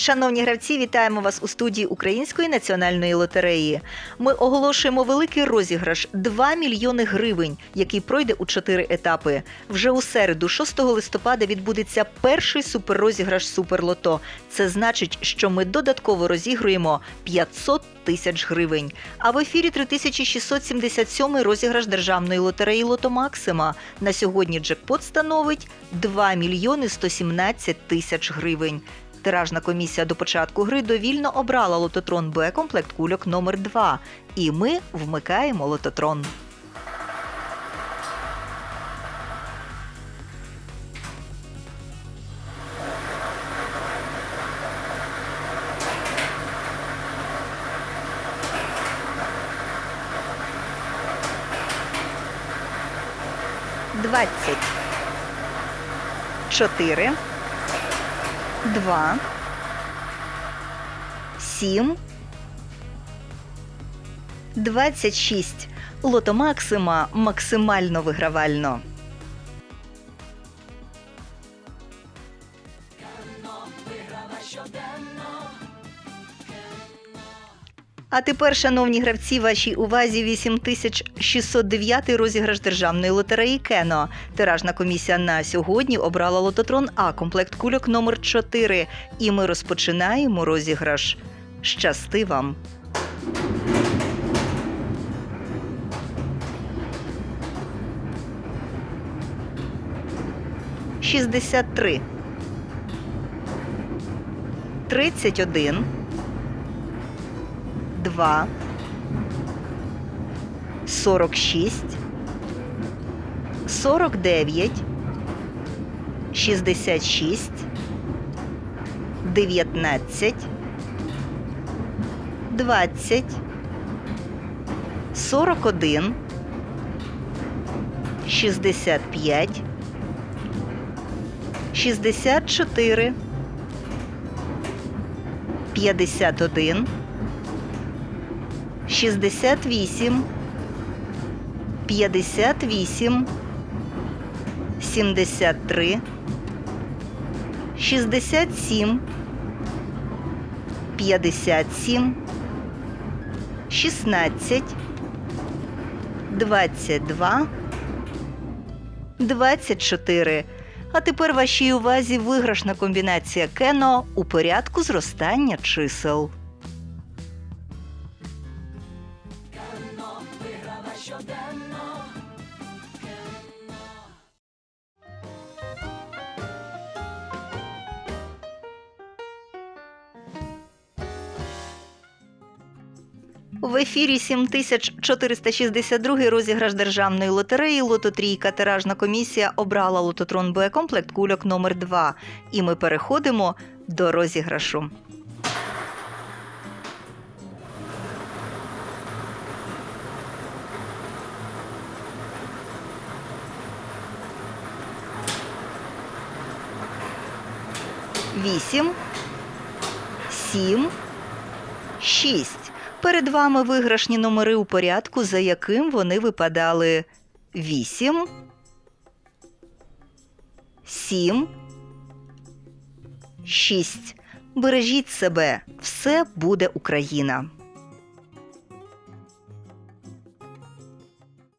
Шановні гравці, вітаємо вас у студії Української національної лотереї. Ми оголошуємо великий розіграш 2 мільйони гривень, який пройде у чотири етапи. Вже у середу, 6 листопада, відбудеться перший суперрозіграш Суперлото. Це значить, що ми додатково розігруємо 500 тисяч гривень. А в ефірі 3677 розіграш державної лотереї Лото Максима. На сьогодні джекпот становить 2 мільйони 117 тисяч гривень. Тиражна комісія до початку гри довільно обрала лототрон Б комплект кульок номер 2 І ми вмикаємо лототрон. Двадцять. Чотири. Два. Сім. Двадцять шість. Лото Максима максимально вигравально. А тепер, шановні гравці, вашій увазі 8609 розіграш державної лотереї Кено. Тиражна комісія на сьогодні обрала лототрон А комплект кульок номер 4 І ми розпочинаємо розіграш. Щасти вам! Шістдесят три. Тридцять один. Два. Сорок шість. Сорок дев'ять. Шістдесят шість. Дев'ятнадцять. Двадцять. Сорок один. Шістдесят п'ять. Шістдесят чотири. П'ятдесят один. 68, 58, 73, 67, 57, 16, 22, 24. А тепер вашій увазі виграшна комбінація кено у порядку зростання чисел. В ефірі 7462 розіграш державної лотереї Лототрійка. Тиражна комісія обрала лототрон Б комплект кульок номер 2 І ми переходимо до розіграшу. Вісім, сім, шість. Перед вами виграшні номери у порядку, за яким вони випадали 8, 7, 6. Бережіть себе, все буде Україна.